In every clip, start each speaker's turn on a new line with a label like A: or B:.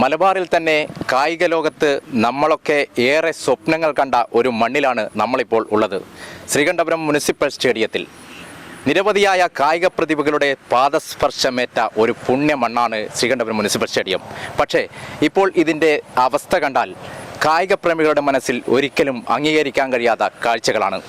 A: മലബാറിൽ തന്നെ കായിക ലോകത്ത് നമ്മളൊക്കെ ഏറെ സ്വപ്നങ്ങൾ കണ്ട ഒരു മണ്ണിലാണ് നമ്മളിപ്പോൾ ഉള്ളത്. ശ്രീകണ്ഠപുരം മുനിസിപ്പൽ സ്റ്റേഡിയത്തിൽ നിരവധിയായ കായിക പ്രതിഭകളുടെ പാദസ്പർശമേറ്റ ഒരു പുണ്യ മണ്ണാണ് ശ്രീകണ്ഠപുരം മുനിസിപ്പൽ സ്റ്റേഡിയം. പക്ഷേ ഇപ്പോൾ ഇതിന്റെ അവസ്ഥ കണ്ടാൽ കായിക പ്രേമികളുടെ മനസ്സിൽ ഒരിക്കലും അംഗീകരിക്കാൻ കഴിയാത്ത കാഴ്ചകളാണ്.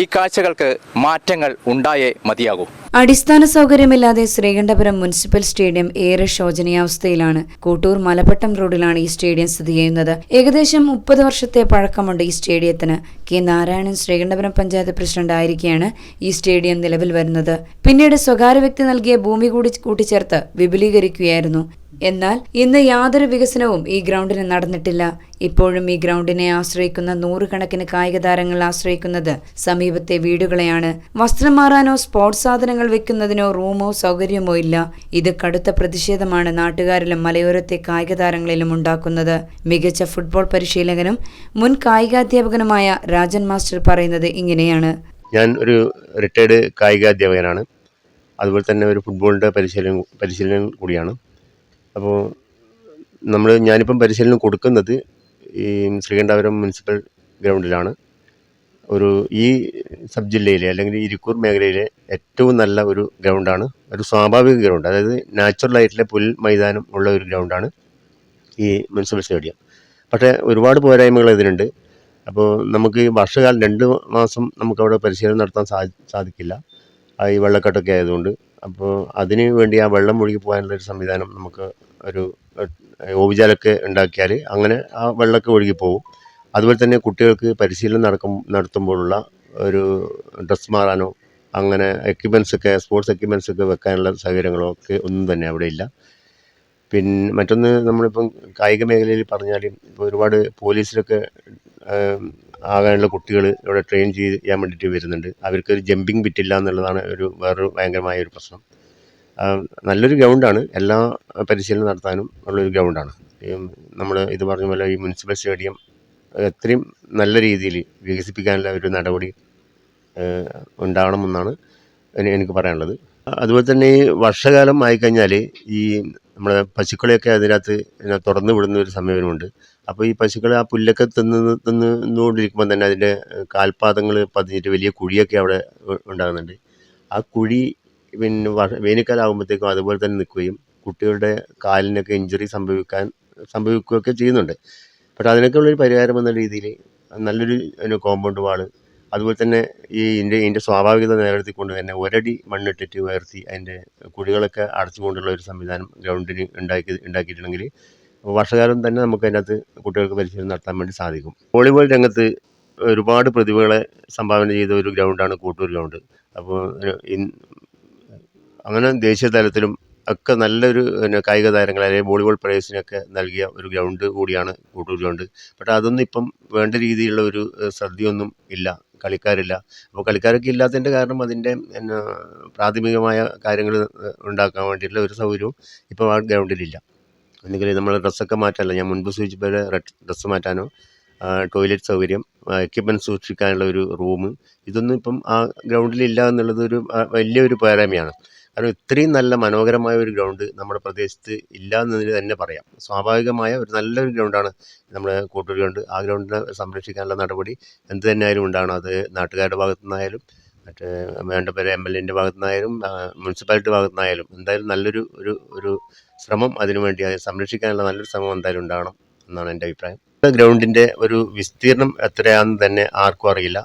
A: ഈ കാഴ്ചകൾക്ക് മാറ്റങ്ങൾ ഉണ്ടായേ മതിയാകൂ.
B: അടിസ്ഥാന സൗകര്യമില്ലാതെ ശ്രീകണ്ഠപുരം മുനിസിപ്പൽ സ്റ്റേഡിയം ഏറെ ശോചനീയാവസ്ഥയിലാണ്. കോട്ടൂർ മലപ്പട്ടം റോഡിലാണ് ഈ സ്റ്റേഡിയം സ്ഥിതി ചെയ്യുന്നത്. ഏകദേശം മുപ്പത് വർഷത്തെ പഴക്കമുണ്ട് ഈ സ്റ്റേഡിയത്തിന്. കെ. നാരായണൻ ശ്രീകണ്ഠപുരം പഞ്ചായത്ത് പ്രസിഡന്റ് ആയിരിക്കെയാണ് ഈ സ്റ്റേഡിയം നിലവിൽ വരുന്നത്. പിന്നീട് സ്വകാര്യ വ്യക്തി നൽകിയ ഭൂമി കൂടി കൂട്ടിച്ചേർത്ത് വിപുലീകരിക്കുകയായിരുന്നു. എന്നാൽ ഇന്ന് യാതൊരു വികസനവും ഈ ഗ്രൗണ്ടിന് നടന്നിട്ടില്ല. ഇപ്പോഴും ഈ ഗ്രൗണ്ടിനെ ആശ്രയിക്കുന്ന നൂറുകണക്കിന് കായിക താരങ്ങൾ ആശ്രയിക്കുന്നത് സമീപത്തെ വീടുകളെയാണ്. വസ്ത്രം മാറാനോ സ്പോർട്സ് സാധനങ്ങൾ വെക്കുന്നതിനോ റൂമോ സൗകര്യമോ ഇല്ല. ഇത് കടുത്ത പ്രതിഷേധമാണ് നാട്ടുകാരിലും മലയോരത്തെ കായിക താരങ്ങളിലും ഉണ്ടാക്കുന്നത്. മികച്ച ഫുട്ബോൾ പരിശീലകനും മുൻ കായികാധ്യാപകനുമായ രാജൻ മാസ്റ്റർ പറയുന്നത് ഇങ്ങനെയാണ്.
C: ഞാൻ ഒരു റിട്ടയർഡ് കായികാധ്യാപകനാണ്. അതുപോലെ തന്നെ ഒരു ഫുട്ബോളിന്റെ പരിശീലനം പരിശീലനം കൂടിയാണ്. അപ്പോൾ നമ്മൾ ഞാനിപ്പം പരിശീലനം കൊടുക്കുന്നത് ഈ ശ്രീകണ്ഠാപുരം മുനിസിപ്പൽ ഗ്രൗണ്ടിലാണ്. ഒരു ഈ സബ് ജില്ലയിലെ അല്ലെങ്കിൽ ഇരിക്കൂർ മേഖലയിലെ ഏറ്റവും നല്ല ഒരു ഗ്രൗണ്ടാണ്. ഒരു സ്വാഭാവിക ഗ്രൗണ്ട് അതായത് നാച്ചുറൽ ആയിട്ടുള്ള പുൽ മൈതാനം ഉള്ള ഒരു ഗ്രൗണ്ടാണ് ഈ മുനിസിപ്പൽ സ്റ്റേഡിയം. പക്ഷേ ഒരുപാട് പോരായ്മകൾ ഇതിനുണ്ട്. അപ്പോൾ നമുക്ക് വർഷകാലം രണ്ട് മാസം നമുക്കവിടെ പരിശീലനം നടത്താൻ സാധിക്കില്ല. ഈ വെള്ളക്കെട്ടൊക്കെ ആയതുകൊണ്ട്. അപ്പോൾ അതിന് വേണ്ടി ആ വെള്ളം ഒഴുകി പോകാനുള്ള ഒരു സംവിധാനം നമുക്ക് ഒരു ഓവുചാലൊക്കെ ഉണ്ടാക്കിയാൽ അങ്ങനെ ആ വെള്ളമൊക്കെ ഒഴുകി പോകും. അതുപോലെ തന്നെ കുട്ടികൾക്ക് പരിശീലനം നടക്കും നടത്തുമ്പോഴുള്ള ഒരു ഡ്രസ്സ് മാറാനോ അങ്ങനെ എക്യുപ്മെൻസ് ഒക്കെ സ്പോർട്സ് എക്യുപ്മെൻസ് ഒക്കെ വെക്കാനുള്ള സൗകര്യങ്ങളോ ഒക്കെ ഒന്നും തന്നെ അവിടെ ഇല്ല. പിന്നെ മറ്റൊന്ന് നമ്മളിപ്പം കായിക മേഖലയിൽ പറഞ്ഞാൽ ഇപ്പോൾ ഒരുപാട് പോലീസിലൊക്കെ ആകാനുള്ള കുട്ടികൾ ഇവിടെ ട്രെയിൻ ചെയ്യാൻ വേണ്ടിയിട്ട് വരുന്നുണ്ട്. അവർക്ക് ഒരു ജമ്പിങ് പറ്റില്ല എന്നുള്ളതാണ് ഒരു വേറൊരു ഭയങ്കരമായ ഒരു പ്രശ്നം. നല്ലൊരു ഗ്രൗണ്ടാണ് എല്ലാ പരിശീലനം നടത്താനും ഉള്ളൊരു ഗ്രൗണ്ടാണ് നമ്മൾ ഇത് പറഞ്ഞ പോലെ ഈ മുനിസിപ്പൽ സ്റ്റേഡിയം എത്രയും നല്ല രീതിയിൽ വികസിപ്പിക്കാനുള്ള ഒരു നടപടി ഉണ്ടാകണമെന്നാണ് എനിക്ക് പറയാനുള്ളത്. അതുപോലെ തന്നെ ഈ വർഷകാലം ആയിക്കഴിഞ്ഞാൽ ഈ നമ്മുടെ പശുക്കളെയൊക്കെ അതിനകത്ത് തുറന്നു വിടുന്ന ഒരു സമീപനമുണ്ട് അപ്പോൾ ഈ പശുക്കൾ ആ പുല്ലൊക്കെ തിന്ന് തിന്ന് തിന്നുകൊണ്ടിരിക്കുമ്പോൾ തന്നെ അതിന്റെ കാൽപാദങ്ങൾ പതിഞ്ഞിട്ട് വലിയ കുഴിയൊക്കെ അവിടെ ഉണ്ടാകുന്നുണ്ട്. ആ കുഴി പിന്നെ വേനൽക്കാലം ആകുമ്പോഴത്തേക്കും അതുപോലെ തന്നെ നിൽക്കുകയും കുട്ടികളുടെ കാലിനൊക്കെ ഇഞ്ചുറി സംഭവിക്കാൻ സംഭവിക്കുകയൊക്കെ ചെയ്യുന്നുണ്ട്. പക്ഷേ അതിനൊക്കെ ഉള്ളൊരു പരിഹാരം എന്ന രീതിയിൽ നല്ലൊരു കോമ്പൗണ്ട് വാൾ അതുപോലെ തന്നെ ഈ ഇതിന്റെ ഇതിന്റെ സ്വാഭാവികത നിലനിർത്തിക്കൊണ്ട് തന്നെ ഒരടി മണ്ണിട്ടിട്ട് ഉയർത്തി അതിന്റെ കുഴികളൊക്കെ അടച്ചുകൊണ്ടുള്ള ഒരു സംവിധാനം ഗ്രൗണ്ടിന് ഉണ്ടാക്കി ഉണ്ടാക്കിയിട്ടുണ്ടെങ്കിൽ വർഷകാലം തന്നെ നമുക്ക് അതിനകത്ത് കുട്ടികൾക്ക് പരിശീലനം നടത്താൻ വേണ്ടി സാധിക്കും. വോളിബോൾ രംഗത്ത് ഒരുപാട് പ്രതിഭകളെ സംഭാവന ചെയ്ത ഒരു ഗ്രൗണ്ടാണ് കൂട്ടൂർ ഗ്രൗണ്ട്. അപ്പോൾ അങ്ങനെ ദേശീയ തലത്തിലും ഒക്കെ നല്ലൊരു പിന്നെ കായിക താരങ്ങൾ അല്ലെങ്കിൽ വോളിബോൾ പ്ലേയേഴ്സിനൊക്കെ നൽകിയ ഒരു ഗ്രൗണ്ട് കൂടിയാണ് കൂട്ടൂർ ഗ്രൗണ്ട്. പക്ഷേ അതൊന്നും ഇപ്പം വേണ്ട രീതിയിലുള്ള ഒരു ശ്രദ്ധയൊന്നും ഇല്ല. കളിക്കാരില്ല. അപ്പോൾ കളിക്കാരൊക്കെ ഇല്ലാത്തതിന്റെ കാരണം അതിന്റെ പ്രാഥമികമായ കാര്യങ്ങൾ ഉണ്ടാക്കാൻ വേണ്ടിയിട്ടുള്ള ഒരു സൗകര്യവും ഇപ്പോൾ ആ ഗ്രൗണ്ടിലില്ല. അല്ലെങ്കിൽ നമ്മൾ ഡ്രസ്സൊക്കെ മാറ്റാനല്ല ഞാൻ മുൻപ് സൂചിപ്പിച്ച ഡ്രസ്സ് മാറ്റാനോ ടോയ്ലറ്റ് സൗകര്യം എക്യുപ്മെന്റ് സൂക്ഷിക്കാനുള്ള ഒരു റൂം ഇതൊന്നും ഇപ്പം ആ ഗ്രൗണ്ടിലില്ല എന്നുള്ളത് ഒരു വലിയൊരു പോരായ്മയാണ്. കാരണം ഇത്രയും നല്ല മനോഹരമായ ഒരു ഗ്രൗണ്ട് നമ്മുടെ പ്രദേശത്ത് ഇല്ല എന്നതിൽ തന്നെ പറയാം. സ്വാഭാവികമായ ഒരു നല്ലൊരു ഗ്രൗണ്ടാണ് നമ്മുടെ കൂട്ടൂർ ഗ്രൗണ്ട് ആ ഗ്രൗണ്ടിനെ സംരക്ഷിക്കാനുള്ള നടപടി എന്ത് തന്നെയായാലും ഉണ്ടാകണം അത് നാട്ടുകാരുടെ ഭാഗത്തു നിന്നായാലും മറ്റേ വേണ്ടപ്പെട്ട എം എൽ എന്റെ ഭാഗത്തു നിന്നായാലും മുനിസിപ്പാലിറ്റി ഭാഗത്തു നിന്നായാലും എന്തായാലും നല്ലൊരു ഒരു ഒരു ശ്രമം അതിനു വേണ്ടി അത് സംരക്ഷിക്കാനുള്ള നല്ലൊരു ശ്രമം എന്തായാലും ഉണ്ടാകണം എന്നാണ് എന്റെ അഭിപ്രായം. ഗ്രൗണ്ടിന്റെ ഒരു വിസ്തീർണം എത്രയാണെന്ന് തന്നെ ആർക്കും അറിയില്ല.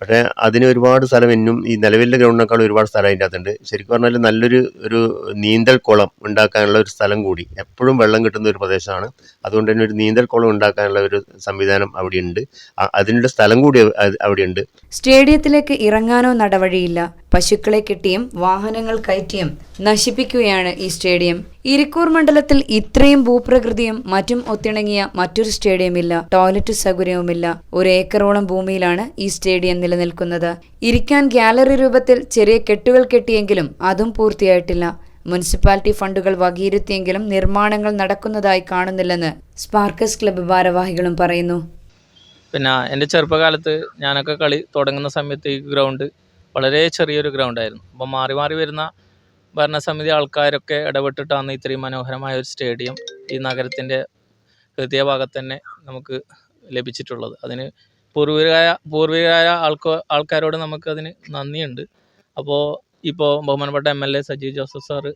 C: പക്ഷേ അതിന് ഒരുപാട് സ്ഥലം ഇന്നും ഈ നിലവിലെ ഗ്രൗണ്ടിനേക്കാൾ ഒരുപാട് സ്ഥലം അതിന്റെ അകത്തുണ്ട്. ശരിക്കും പറഞ്ഞാൽ നല്ലൊരു ഒരു നീന്തൽ കുളം ഉണ്ടാക്കാനുള്ള ഒരു സ്ഥലം കൂടി എപ്പോഴും വെള്ളം കിട്ടുന്ന ഒരു പ്രദേശമാണ്. അതുകൊണ്ട് തന്നെ ഒരു നീന്തൽ കുളം ഉണ്ടാക്കാനുള്ള ഒരു സംവിധാനം അവിടെയുണ്ട്. ഉണ്ട് അതിനുള്ള സ്ഥലം കൂടി അവിടെ അവിടെയുണ്ട്.
B: സ്റ്റേഡിയത്തിലേക്ക് ഇറങ്ങാനോ നടവഴിയില്ല. പശുക്കളെ കെട്ടിയും വാഹനങ്ങൾ കയറ്റിയും നശിപ്പിക്കുകയാണ് ഈ സ്റ്റേഡിയം. ഇരിക്കൂർ മണ്ഡലത്തിൽ ഇത്രയും ഭൂപ്രകൃതിയും മറ്റും ഒത്തിണങ്ങിയ മറ്റൊരു സ്റ്റേഡിയം ഇല്ല ടോയ്ലറ്റ് സൗകര്യവുമില്ല. ഒരു ഏക്കറോളം ഭൂമിയിലാണ് ഈ സ്റ്റേഡിയം നിലനിൽക്കുന്നത്. ഇരിക്കാൻ ഗാലറി രൂപത്തിൽ ചെറിയ കെട്ടുകൾ കെട്ടിയെങ്കിലും അതും പൂർത്തിയായിട്ടില്ല. മുനിസിപ്പാലിറ്റി ഫണ്ടുകൾ വകയിരുത്തിയെങ്കിലും നിർമ്മാണങ്ങൾ നടക്കുന്നതായി കാണുന്നില്ലെന്ന് സ്പാർക്കസ് ക്ലബ്ബ് ഭാരവാഹികളും പറയുന്നു.
D: പിന്നെ എന്റെ ചെറുപ്പകാലത്ത് ഞാനൊക്കെ കളി തുടങ്ങുന്ന സമയത്ത് ഈ ഗ്രൗണ്ട് വളരെ ചെറിയൊരു ഗ്രൗണ്ടായിരുന്നു അപ്പോൾ മാറി മാറി വരുന്ന ഭരണസമിതി ആൾക്കാരൊക്കെ ഇടപെട്ടിട്ടാണ് ഇത്രയും മനോഹരമായ ഒരു സ്റ്റേഡിയം ഈ നഗരത്തിന്റെ ഹൃദയഭാഗത്ത് തന്നെ നമുക്ക് ലഭിച്ചിട്ടുള്ളത്. അതിന് പൂർവികരായ പൂർവികരായ ആൾക്കാ ആൾക്കാരോട് നമുക്കതിന് നന്ദിയുണ്ട്. അപ്പോൾ ഇപ്പോൾ ബഹുമാനപ്പെട്ട M L A Sajeev Joseph sir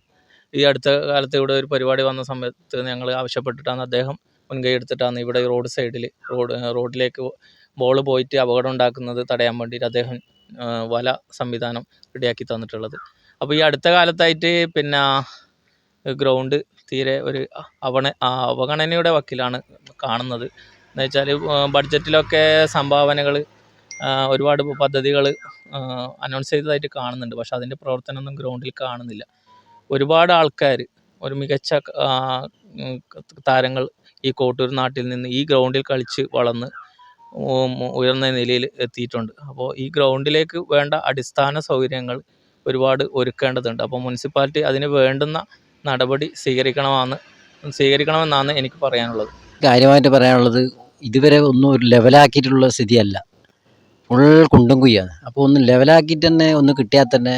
D: ഈ അടുത്ത കാലത്ത് ഇവിടെ ഒരു പരിപാടി വന്ന സമയത്ത് ഞങ്ങൾ ആവശ്യപ്പെട്ടിട്ടാണ് അദ്ദേഹം മുൻകൈ എടുത്തിട്ടാണ് ഇവിടെ റോഡ് സൈഡിൽ റോഡ് റോഡിലേക്ക് ബോൾ പോയിട്ട് അപകടം ഉണ്ടാക്കുന്നത് തടയാൻ വേണ്ടിയിട്ട് അദ്ദേഹം വല സംവിധാനം റെഡിയാക്കി തന്നിട്ടുള്ളത്. അപ്പോൾ ഈ അടുത്ത കാലത്തായിട്ട് പിന്നെ ഗ്രൗണ്ട് തീരെ ഒരു അവണ അവഗണനയുടെ വക്കിലാണ് കാണുന്നത്. എന്ന് വെച്ചാൽ ബഡ്ജറ്റിലൊക്കെ സംഭാവനകൾ ഒരുപാട് പദ്ധതികൾ അനൗൺസ് ചെയ്തതായിട്ട് കാണുന്നുണ്ട്. പക്ഷെ അതിന്റെ പ്രവർത്തനമൊന്നും ഗ്രൗണ്ടിൽ കാണുന്നില്ല. ഒരുപാട് ആൾക്കാർ ഒരു മികച്ച താരങ്ങൾ ഈ കോട്ടൂർ നാട്ടിൽ നിന്ന് ഈ ഗ്രൗണ്ടിൽ കളിച്ച് വളർന്ന് ഉയർന്ന നിലയിൽ എത്തിയിട്ടുണ്ട്. അപ്പോൾ ഈ ഗ്രൗണ്ടിലേക്ക് വേണ്ട അടിസ്ഥാന സൗകര്യങ്ങൾ ഒരുപാട് ഒരുക്കേണ്ടതുണ്ട്. അപ്പോൾ മുനിസിപ്പാലിറ്റി അതിന് വേണ്ടുന്ന നടപടി സ്വീകരിക്കണമെന്ന് സ്വീകരിക്കണമെന്നാണ് എനിക്ക് പറയാനുള്ളത്.
E: കാര്യമായിട്ട് പറയാനുള്ളത് ഇതുവരെ ഒന്നും ഒരു ലെവലാക്കിയിട്ടുള്ള സ്ഥിതിയല്ല. ഫുൾ കുണ്ടും കുയ്യാണ് അപ്പോൾ ഒന്ന് ലെവലാക്കിയിട്ട് തന്നെ ഒന്ന് കിട്ടിയാൽ തന്നെ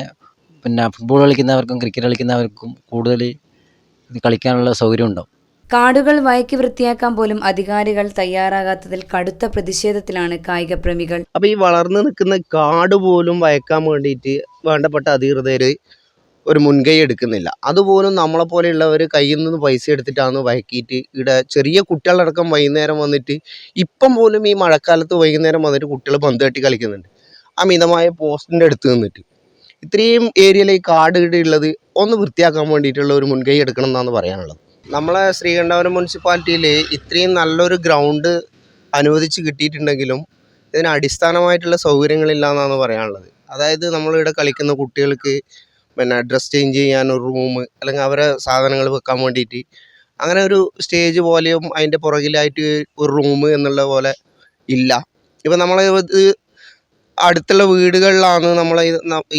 E: പിന്നെ ഫുട്ബോൾ കളിക്കുന്നവർക്കും ക്രിക്കറ്റ് കളിക്കുന്നവർക്കും കൂടുതൽ കളിക്കാനുള്ള സൗകര്യം ഉണ്ടാവും.
B: കാടുകൾ വയക്കി വൃത്തിയാക്കാൻ പോലും അധികാരികൾ തയ്യാറാകാത്തതിൽ കടുത്ത പ്രതിഷേധത്തിലാണ് കായിക പ്രേമികൾ.
F: അപ്പൊ ഈ വളർന്നു നിൽക്കുന്ന കാട് പോലും വയക്കാൻ വേണ്ടിയിട്ട് വേണ്ടപ്പെട്ട അധികൃതർ ഒരു മുൻകൈ എടുക്കുന്നില്ല. അതുപോലും നമ്മളെ പോലെയുള്ളവർ കയ്യിൽ നിന്ന് പൈസ എടുത്തിട്ടാണ് വയക്കിയിട്ട് ഇവിടെ ചെറിയ കുട്ടികളടക്കം വൈകുന്നേരം വന്നിട്ട് ഇപ്പം പോലും ഈ മഴക്കാലത്ത് വൈകുന്നേരം വന്നിട്ട് കുട്ടികൾ പന്ത് തട്ടി കളിക്കുന്നുണ്ട്. അമിതമായ പോസ്റ്റിന്റെ അടുത്ത് നിന്നിട്ട്. ഇത്രയും ഏരിയയിൽ ഈ കാട് ഉള്ളത് ഒന്ന് വൃത്തിയാക്കാൻ വേണ്ടിയിട്ടുള്ള ഒരു മുൻകൈ എടുക്കണം എന്നാണ് പറയാനുള്ളത്. നമ്മളെ ശ്രീകണ്ഠപുരം മുനിസിപ്പാലിറ്റിയിൽ ഇത്രയും നല്ലൊരു ഗ്രൗണ്ട് അനുവദിച്ച് കിട്ടിയിട്ടുണ്ടെങ്കിലും ഇതിന് അടിസ്ഥാനമായിട്ടുള്ള സൗകര്യങ്ങളില്ല എന്നാണ് പറയാനുള്ളത്. അതായത് നമ്മളിവിടെ കളിക്കുന്ന കുട്ടികൾക്ക് പിന്നെ ഡ്രസ് ചേഞ്ച് ചെയ്യാൻ ഒരു റൂം അല്ലെങ്കിൽ അവരെ സാധനങ്ങൾ വെക്കാൻ വേണ്ടിയിട്ട് അങ്ങനെ ഒരു സ്റ്റേജ് പോലെയും അതിന്റെ പുറകിലായിട്ട് ഒരു റൂം എന്നുള്ള പോലെ ഇല്ല. ഇപ്പം നമ്മൾ ഇത് അടുത്തുള്ള വീടുകളിലാണ് നമ്മൾ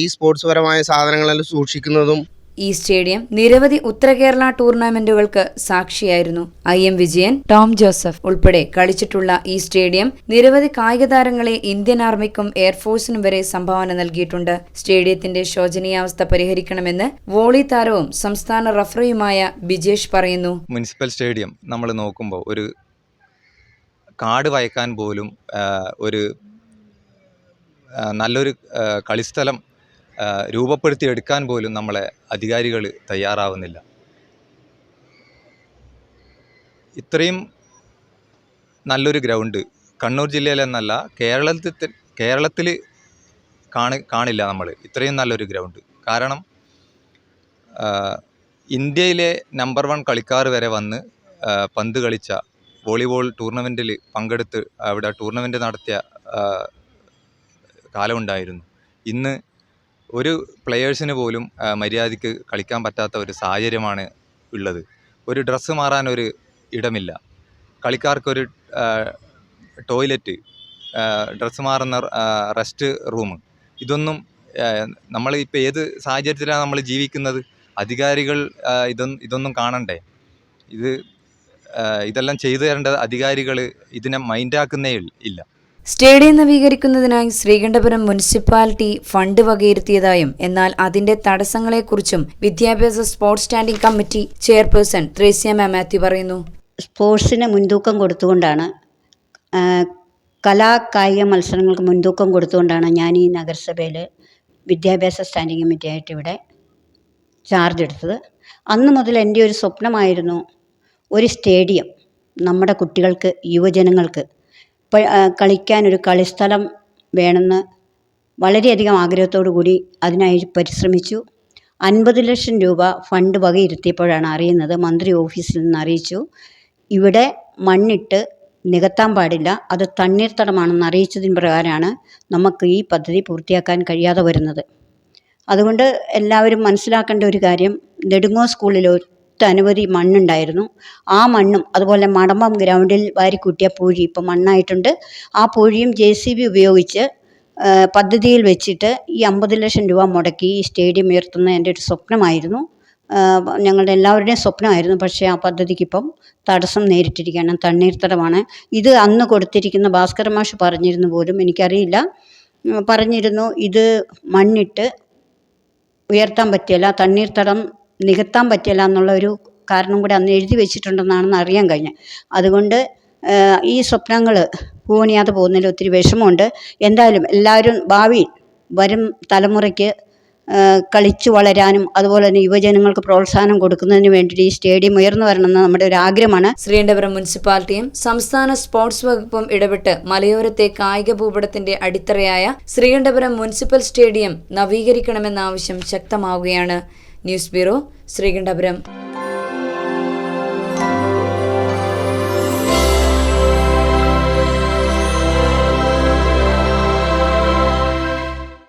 F: ഈ സ്പോർട്സ് പരമായ സാധനങ്ങളെല്ലാം സൂക്ഷിക്കുന്നതും
B: ഈ സ്റ്റേഡിയം നിരവധി ഉത്തര കേരള ടൂർണമെന്റുകൾക്ക് സാക്ഷിയായിരുന്നു. ഐ എം വിജയൻ ടോം ജോസഫ് ഉൾപ്പെടെ കളിച്ചിട്ടുള്ള ഈ സ്റ്റേഡിയം നിരവധി കായിക താരങ്ങളെ ഇന്ത്യൻ ആർമിക്കും എയർഫോഴ്സിനും വരെ സംഭാവന നൽകിയിട്ടുണ്ട്. സ്റ്റേഡിയത്തിന്റെ ശോചനീയാവസ്ഥ പരിഹരിക്കണമെന്ന് വോളി താരവും സംസ്ഥാന റഫറിയുമായ ബിജേഷ് പറയുന്നു.
G: മുനിസിപ്പൽ സ്റ്റേഡിയം നമ്മൾ നോക്കുമ്പോൾ ഒരു കാട് വയക്കാൻ പോലും ഒരു നല്ലൊരു കളിസ്ഥലം രൂപപ്പെടുത്തിയെടുക്കാൻ പോലും നമ്മളെ അധികാരികൾ തയ്യാറാവുന്നില്ല. ഇത്രയും നല്ലൊരു ഗ്രൗണ്ട് കണ്ണൂർ ജില്ലയിലെന്നല്ല കേരളത്തിൽ കേരളത്തിൽ കാണി കാണില്ല നമ്മൾ ഇത്രയും നല്ലൊരു ഗ്രൗണ്ട്. കാരണം ഇന്ത്യയിലെ നമ്പർ വൺ കളിക്കാർ വരെ വന്ന് പന്ത് കളിച്ച വോളിബോൾ ടൂർണമെന്റിൽ പങ്കെടുത്ത് അവിടെ ടൂർണമെന്റ് നടത്തിയ കാലമുണ്ടായിരുന്നു. ഇന്ന് ഒരു പ്ലെയേഴ്സിന് പോലും മര്യാദയ്ക്ക് കളിക്കാൻ പറ്റാത്ത ഒരു സാഹചര്യമാണ് ഉള്ളത്. ഒരു ഡ്രസ്സ് മാറാൻ ഒരു ഇടമില്ല. കളിക്കാർക്കൊരു ടോയ്ലറ്റ് ഡ്രസ്സ് മാറുന്ന റെസ്റ്റ് റൂം ഇതൊന്നും നമ്മൾ ഇപ്പോൾ ഏത് സാഹചര്യത്തിലാണ് നമ്മൾ ജീവിക്കുന്നത്? അധികാരികൾ ഇതൊന്നും ഇതൊന്നും കാണണ്ടേ? ഇത് ഇതെല്ലാം ചെയ്തു തരേണ്ട അധികാരികൾ ഇതിനെ മൈൻഡാക്കുന്നേ ഇല്ല.
B: സ്റ്റേഡിയം നവീകരിക്കുന്നതിനായി ശ്രീകണ്ഠപുരം മുനിസിപ്പാലിറ്റി ഫണ്ട് വകയിരുത്തിയതായും എന്നാൽ അതിന്റെ തടസ്സങ്ങളെക്കുറിച്ചും വിദ്യാഭ്യാസ sports standing committee chairperson Thresia Mathew പറയുന്നു.
H: സ്പോർട്സിന് മുൻതൂക്കം കൊടുത്തുകൊണ്ടാണ് കലാ കായിക മത്സരങ്ങൾക്ക് മുൻതൂക്കം കൊടുത്തുകൊണ്ടാണ് ഞാൻ ഈ നഗരസഭയിൽ വിദ്യാഭ്യാസ സ്റ്റാൻഡിംഗ് കമ്മിറ്റിയായിട്ട് ഇവിടെ ചാർജ് എടുത്തത്. അന്ന് മുതൽ എന്റെ ഒരു സ്വപ്നമായിരുന്നു ഒരു സ്റ്റേഡിയം നമ്മുടെ കുട്ടികൾക്ക് യുവജനങ്ങൾക്ക് ഒരു കളിക്കാനൊരു കളിസ്ഥലം വേണമെന്ന് വളരെയധികം ആഗ്രഹത്തോടു കൂടി അതിനായി പരിശ്രമിച്ചു. അൻപത് ലക്ഷം രൂപ ഫണ്ട് വകയിരുത്തിയപ്പോഴാണ് അറിയുന്നത്. മന്ത്രി ഓഫീസിൽ നിന്ന് അറിയിച്ചു. ഇവിടെ മണ്ണിട്ട് നികത്താൻ പാടില്ല. അത് തണ്ണീർത്തടമാണെന്ന് അറിയിച്ചതിന് പ്രകാരമാണ് നമുക്ക് ഈ പദ്ധതി പൂർത്തിയാക്കാൻ കഴിയാതെ വരുന്നത്. അതുകൊണ്ട് എല്ലാവരും മനസ്സിലാക്കേണ്ട ഒരു കാര്യം നെടുങ്ങോ സ്കൂളിൽ ഒട്ടനവധി മണ്ണുണ്ടായിരുന്നു. ആ മണ്ണും അതുപോലെ മടമ്പം ഗ്രൗണ്ടിൽ വാരിക്കൂട്ടിയ പൂഴി ഇപ്പോൾ മണ്ണായിട്ടുണ്ട്. ആ പൂഴിയും ജെ സി ബി ഉപയോഗിച്ച് പദ്ധതിയിൽ വെച്ചിട്ട് ഈ അമ്പത് ലക്ഷം രൂപ മുടക്കി ഈ സ്റ്റേഡിയം ഉയർത്തുന്ന എന്റെ ഒരു സ്വപ്നമായിരുന്നു. ഞങ്ങളുടെ എല്ലാവരുടെയും സ്വപ്നമായിരുന്നു. പക്ഷേ ആ പദ്ധതിക്കിപ്പം തടസ്സം നേരിട്ടിരിക്കുകയാണ്. തണ്ണീർത്തടമാണ്. ഇത് അന്ന് കൊടുത്തിരിക്കുന്ന ഭാസ്കര മാഷ് പറഞ്ഞിരുന്നു പോലും എനിക്കറിയില്ല. പറഞ്ഞിരുന്നു ഇത് മണ്ണിട്ട് ഉയർത്താൻ പറ്റിയല്ല തണ്ണീർത്തടം നികത്താൻ പറ്റില്ല എന്നുള്ള ഒരു കാരണം കൂടെ അന്ന് എഴുതി വെച്ചിട്ടുണ്ടെന്നാണെന്ന് അറിയാൻ കഴിഞ്ഞത് അതുകൊണ്ട് ഈ സ്വപ്നങ്ങൾ പൂവണിയാതെ പോകുന്നതിൽ ഒത്തിരി വിഷമമുണ്ട്. എന്തായാലും എല്ലാവരും ഭാവി വരും തലമുറയ്ക്ക് കളിച്ചു വളരാനും അതുപോലെ തന്നെ യുവജനങ്ങൾക്ക് പ്രോത്സാഹനം കൊടുക്കുന്നതിന് വേണ്ടിയിട്ട് ഈ സ്റ്റേഡിയം ഉയർന്നു വരണമെന്ന് നമ്മുടെ ഒരു ആഗ്രഹമാണ്.
B: ശ്രീകണ്ഠപുരം മുനിസിപ്പാലിറ്റിയും സംസ്ഥാന സ്പോർട്സ് വകുപ്പും ഇടപെട്ട് മലയോരത്തെ കായിക ഭൂപടത്തിന്റെ അടിത്തറയായ ശ്രീകണ്ഠപുരം മുനിസിപ്പൽ സ്റ്റേഡിയം നവീകരിക്കണമെന്ന ആവശ്യം ശക്തമാവുകയാണ്. News bureau Sreekandapuram